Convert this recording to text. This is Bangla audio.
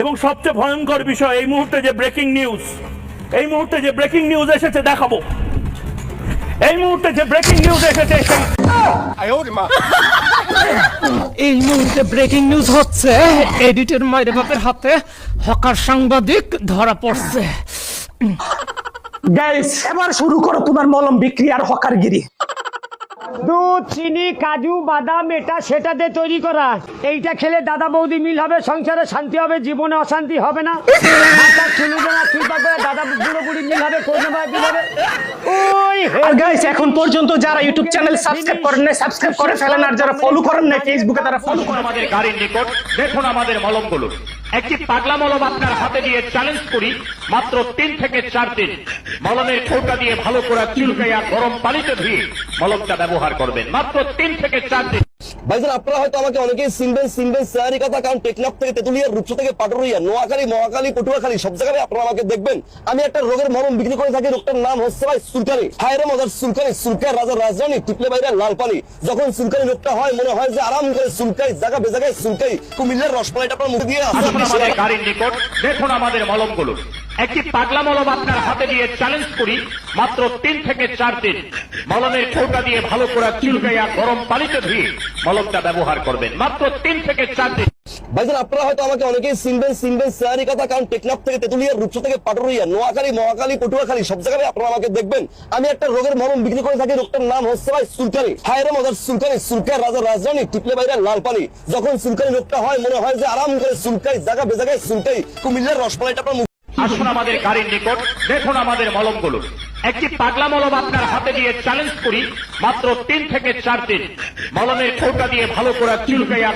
এবং সবচেয়ে ভয়ঙ্কর বিষয় এই মুহূর্তে যে ব্রেকিং নিউজ এই মুহূর্তে যে ব্রেকিং নিউজ এসেছে দেখাবো। এই মুহূর্তে যে ব্রেকিং নিউজ এসেছে এই মুহূর্তে ব্রেকিং নিউজ হচ্ছে এডিটের মায়ের বাপের হাতে হকার সাংবাদিক ধরা পড়ছে। গাইস এবার শুরু করো তোমার মলম বিক্রি আর হকারগিরি। দুধ চিনি কাজু বাদাম এটা সেটা দিয়ে তৈরি করা। এইটা খেলে দাদা বৌদি মিল হবে সংসারে শান্তি হবে জীবনে অশান্তি হবে না। দাদা বুড়ো বুড়ি মিল হবে আর গাইস এখন পর্যন্ত যারা ইউটিউব চ্যানেল সাবস্ক্রাইব করেন না সাবস্ক্রাইব করে ফেলেন আর যারা ফলো করেন না ফেসবুকে তারা ফলো করেন। আমাদের গাড়ির নিকট দেখুন আমাদের মলমগুলো একটি পাগলা মলম আপনার হাতে দিয়ে চ্যালেঞ্জ করি, মাত্র তিন থেকে চার দিন। মলমের খোটা দিয়ে ভালো করে চুলকাইয়া গরম পানিতে ধুয়ে মলমটা ব্যবহার করবেন। মাত্র তিন থেকে চার দিন। ভাইজান আপনারা হয়তো আমাকে অনেকেই চিনবেন চিনবেন স্যারই কথা, কারণ টেকনাফ থেকে রূপসা থেকে নোয়াখালী পটুয়াখালী, সব জায়গায় আপনারা আমাকে দেখবেন। আমি একটা রোগের মরম বিক্রি করে থাকি, রোগটার নাম হচ্ছে ভাই সুলকানি হায়রে মজার সুলকানি সুলকায় রাজার রাজধানী টিপলে বাইরে লাল যখন সুলকানি রোগটা হয়, মনে হয় যে আরাম করে সুলকাই জায়গা বেজাগায় সুলকাই কুমিল্লার রসমালাইটা আপনার মুখে দিয়ে আসে গাড়ির নিকট দেখুন আমাদের মলমগুলো। একটি পাগলা মলম আপনার হাতে দিয়ে চ্যালেঞ্জ করি, মাত্র তিন থেকে চার দিন। মলমের খোটা দিয়ে ভালো করে চুলকাইয়া গরম পানিতে ধুয়ে মলমটা ব্যবহার করবেন। মাত্র তিন থেকে চার দিন। ভাইজান, আপনারা হয়তো আমাকে অনেকেই চিনবেন চিনবেন স্যারই কথা, কারণ টেকনাফ থেকে রূপসা থেকে নোয়াখালী পটুয়াখালী, সব জায়গায় আপনারা আমাকে দেখবেন। আমি একটা রোগের মরম বিক্রি করে থাকি, রোগটার নাম হচ্ছে ভাই সুলকানি হায়রে মজার সুলকানি রাজধানী, টিপলে বাইরে লাল পানি। যখন সুলকানি রোগটা হয়, মনে হয় যে আরাম করে সুলকাই জায়গা বেজাগায় সুলকাই কুমিল্লার রসমালাইটা আপনার আসুন আমাদের গাড়ির নিকট, দেখুন আমাদের মলমগুলো। একটি পাগলা মলম আপনার হাতে দিয়ে চ্যালেঞ্জ করি, মাত্র তিন থেকে চার দিন। মলমের খোটা দিয়ে ভালো করে চুলকাইয়া